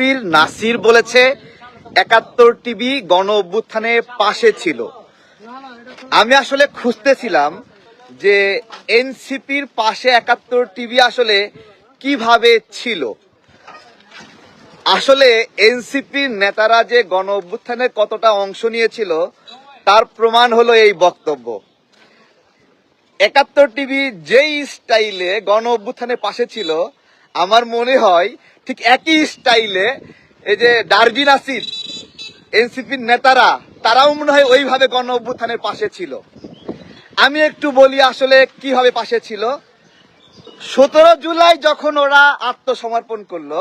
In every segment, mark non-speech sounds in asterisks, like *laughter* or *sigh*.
এনসিপির নাসির বলেছে, একাত্তর টিভি গণ অভ্যুত্থানে পাশে ছিল। আমি আসলে খুঁজতেছিলাম যে এনসিপির পাশে একাত্তর টিভি আসলে কীভাবে ছিল। আসলে এনসিপির নেতারা যে গণ অভ্যুত্থানে কতটা অংশ নিয়েছিল, তার প্রমাণ হলো এই বক্তব্য। একাত্তর টিভি যেই স্টাইলে গণ অভ্যুত্থানের পাশে ছিল আমার মনে হয় ঠিক একই স্টাইলে এই যে ডারবিন আসিদ এনসিপির নেতারা, তারাও মনে হয় ওইভাবে গণ অভ্যুত্থানের পাশে ছিল। আমি একটু বলি আসলে কীভাবে পাশে ছিল। সতেরো জুলাই যখন ওরা আত্মসমর্পণ করল,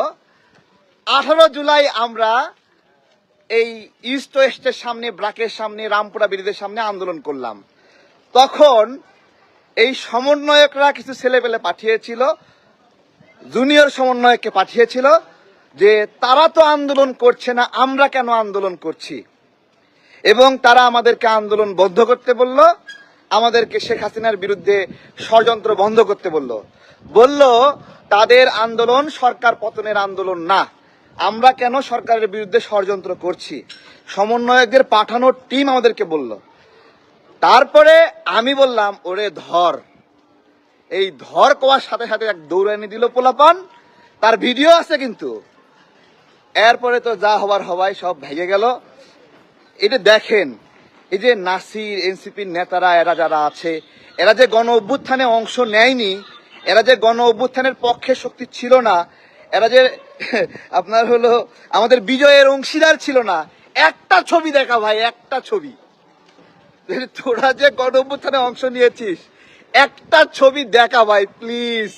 আঠারো জুলাই আমরা এই ইস্ট ওয়েস্টের সামনে, ব্রাকের সামনে, রামপুরা বিরোধের সামনে আন্দোলন করলাম। তখন এই সমন্বয়করা কিছু ছেলেপেলে পাঠিয়েছিল। জুনিয়র সমন্বয়ককে পাঠিয়েছিল যে তারা তো আন্দোলন করছে না, আমরা কেন আন্দোলন করছি? এবং তারা আমাদেরকে আন্দোলন বন্ধ করতে বলল, আমাদেরকে শেখ হাসিনার বিরুদ্ধে ষড়যন্ত্র বন্ধ করতে বলল। বলল, তাদের আন্দোলন সরকার পতনের আন্দোলন না, আমরা কেন সরকারের বিরুদ্ধে ষড়যন্ত্র করছি? সমন্বয়কদের পাঠানোর টিম আমাদেরকে বলল। তারপরে আমি বললাম, ওরে ধর এই ধর কোয়ার সাথে সাথে এক দৌড়ানি দিল পোলাপান। তার ভিডিও আছে কিন্তু। এরপরে তো যা হবার হওয়াই সব ভেঙে গেল। এটা দেখেন, এই যে নাসির, এনসিপির নেতারা, এরা যারা আছে, এরা যে গণ অভ্যুত্থানে অংশ নেয়নি, এরা যে গণ অভ্যুত্থানের পক্ষে শক্তি ছিল না, এরা যে *laughs* আপনার হলো আমাদের বিজয়ের অংশীদার ছিল না, একটা ছবি দেখা ভাই, একটা ছবি। তোরা যে গণ অভ্যুত্থানে অংশ নিয়েছিস একটা ছবি দেখা ভাই প্লিজ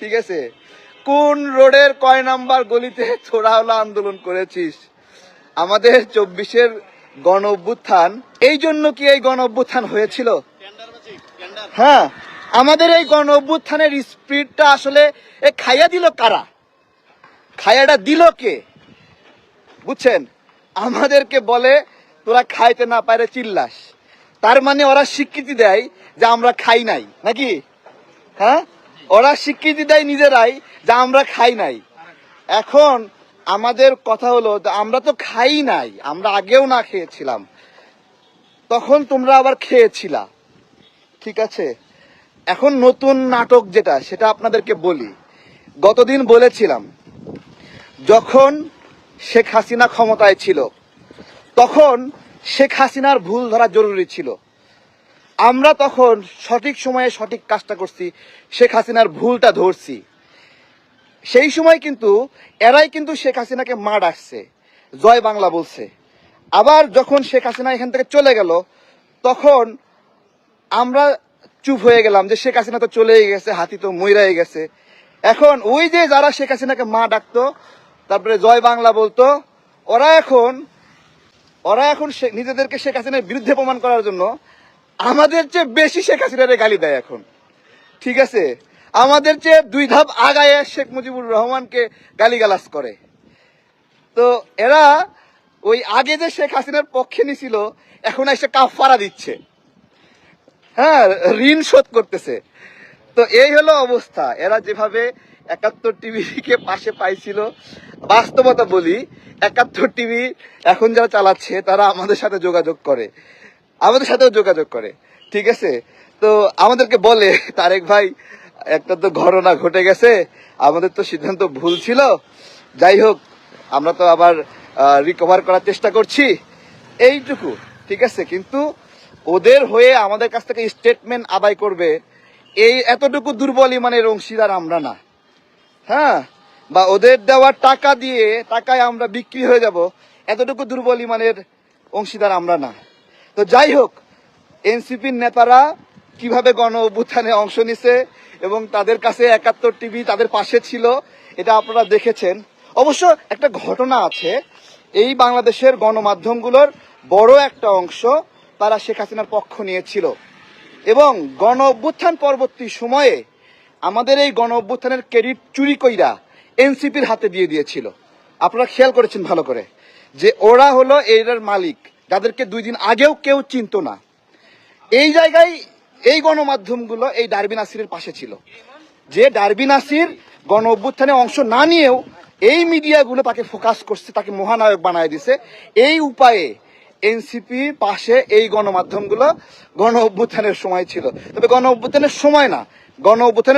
ঠিক আছে? কোন রোডের কয় নাম্বার গলিতে তোরা হলো আন্দোলন করেছিস? আমাদের চব্বিশের গণ অভ্যুত্থান এই জন্য কি এই গণ অভ্যুত্থান হয়েছিল? হ্যাঁ আমাদের এই গণ অভ্যুত্থানের স্পিডটা আসলে এ খাইয়া দিল কারা? খাইয়াটা দিল কে? বুঝছেন? আমাদেরকে বলে, তোরা খাইতে না পারে চিল্লাস। তার মানে ওরা স্বীকৃতি দেয় যে আমরা খাই নাই, নাকি? হ্যাঁ? ওরা স্বীকৃতি দেয় নিজেরাই যে আমরা খাই নাই। এখন আমাদের কথা হলো আমরা তো খাই নাই, আমরা আগেও না খেয়েছিলাম। তখন তোমরা আবার খেয়েছিলা, ঠিক আছে? এখন নতুন নাটক যেটা, সেটা আপনাদেরকে বলি। গতদিন বলেছিলাম, যখন শেখ হাসিনা ক্ষমতায় ছিল, তখন শেখ হাসিনার ভুল ধরা জরুরি ছিল। আমরা তখন সঠিক সময়ে সঠিক কাজটা করছি, শেখ হাসিনার ভুলটা ধরছি। সেই সময় কিন্তু, এরাই কিন্তু শেখ হাসিনাকে মা ডাকছে, জয় বাংলা বলছে। আবার যখন শেখ হাসিনা এখান থেকে চলে গেল, তখন আমরা চুপ হয়ে গেলাম যে শেখ হাসিনা তো চলেই গেছে, হাতি তো মইরাই গেছে। এখন ওই যে যারা শেখ হাসিনাকে মা ডাকতো, তারপরে জয় বাংলা বলতো, ওরা এখন ওরা এখন নিজেদেরকে শেখ হাসিনার বিরুদ্ধে প্রমাণ করার জন্য আমাদের চেয়ে বেশি শেখ হাসিনারে গালি দেয় এখন। ঠিক আছে? আমাদের চেয়ে দুই ধাপ আগায় শেখ মুজিবুর রহমানকে গালিগালাজ করে। তো এরা ওই আগে যে শেখ হাসিনার পক্ষে নিছিল, এখন এসে কাফারা দিচ্ছে। হ্যাঁ ঋণ শোধ করতেছে। তো এই হলো অবস্থা। এরা যেভাবে একাত্তর টিভিকে পাশে পাইছিল বাস্তবতা বলি, একাত্তর টিভি এখন যারা চালাচ্ছে, তারা আমাদের সাথে যোগাযোগ করে। আমাদের সাথেও যোগাযোগ করে, ঠিক আছে? তো আমাদেরকে বলে, তারেক ভাই, একটা তো ঘটনা ঘটে গেছে, আমাদের তো সিদ্ধান্ত ভুল ছিল। যাই হোক, আমরা তো আবার রিকভার করার চেষ্টা করছি। এইটুকু, ঠিক আছে? কিন্তু ওদের হয়ে আমাদের কাছ থেকে স্টেটমেন্ট আদায় করবে, এই এতটুকু দুর্বল ইমানের অংশীদার আমরা না। হ্যাঁ? বা ওদের দেওয়ার টাকা দিয়ে টাকায় আমরা বিক্রি হয়ে যাব, এতটুকু দুর্বল ইমানের অংশীদার আমরা না। তো যাই হোক, এনসিপির নেতারা কীভাবে গণ অভ্যুত্থানে অংশ নিছে এবং তাদের কাছে একাত্তর টিভি তাদের পাশে ছিল, এটা আপনারা দেখেছেন। অবশ্য একটা ঘটনা আছে, এই বাংলাদেশের গণমাধ্যমগুলোর বড় একটা অংশ তারা শেখ হাসিনার পক্ষ নিয়েছিল। এবং গণ অভ্যুত্থান পরবর্তী সময়ে আমাদের এই গণ অভ্যুত্থানের ক্রেডিট চুরি কইরা এনসিপির হাতে দিয়ে দিয়েছিল। আপনারা খেয়াল করেছেন ভালো করে যে ওরা হলো এর মালিক। যাদেরকে দুই দিন আগেও কেউ চিনতো না। এই জায়গায় এই গণমাধ্যমগুলো এই ডারবিন আসিরের পাশে ছিল। যে ডারবিন আসির গণ অভ্যুত্থানে অংশ না নিয়েও এই মিডিয়াগুলো তাকে ফোকাস করছে, তাকে মহানায়ক বানায় দিছে। এই উপায়ে এনসিপি পাশে এই গণমাধ্যমগুলো গণ অভ্যুত্থানের সময় ছিল। তবে গণ অভ্যুত্থানের সময় না গণ অভ্যুত্থানের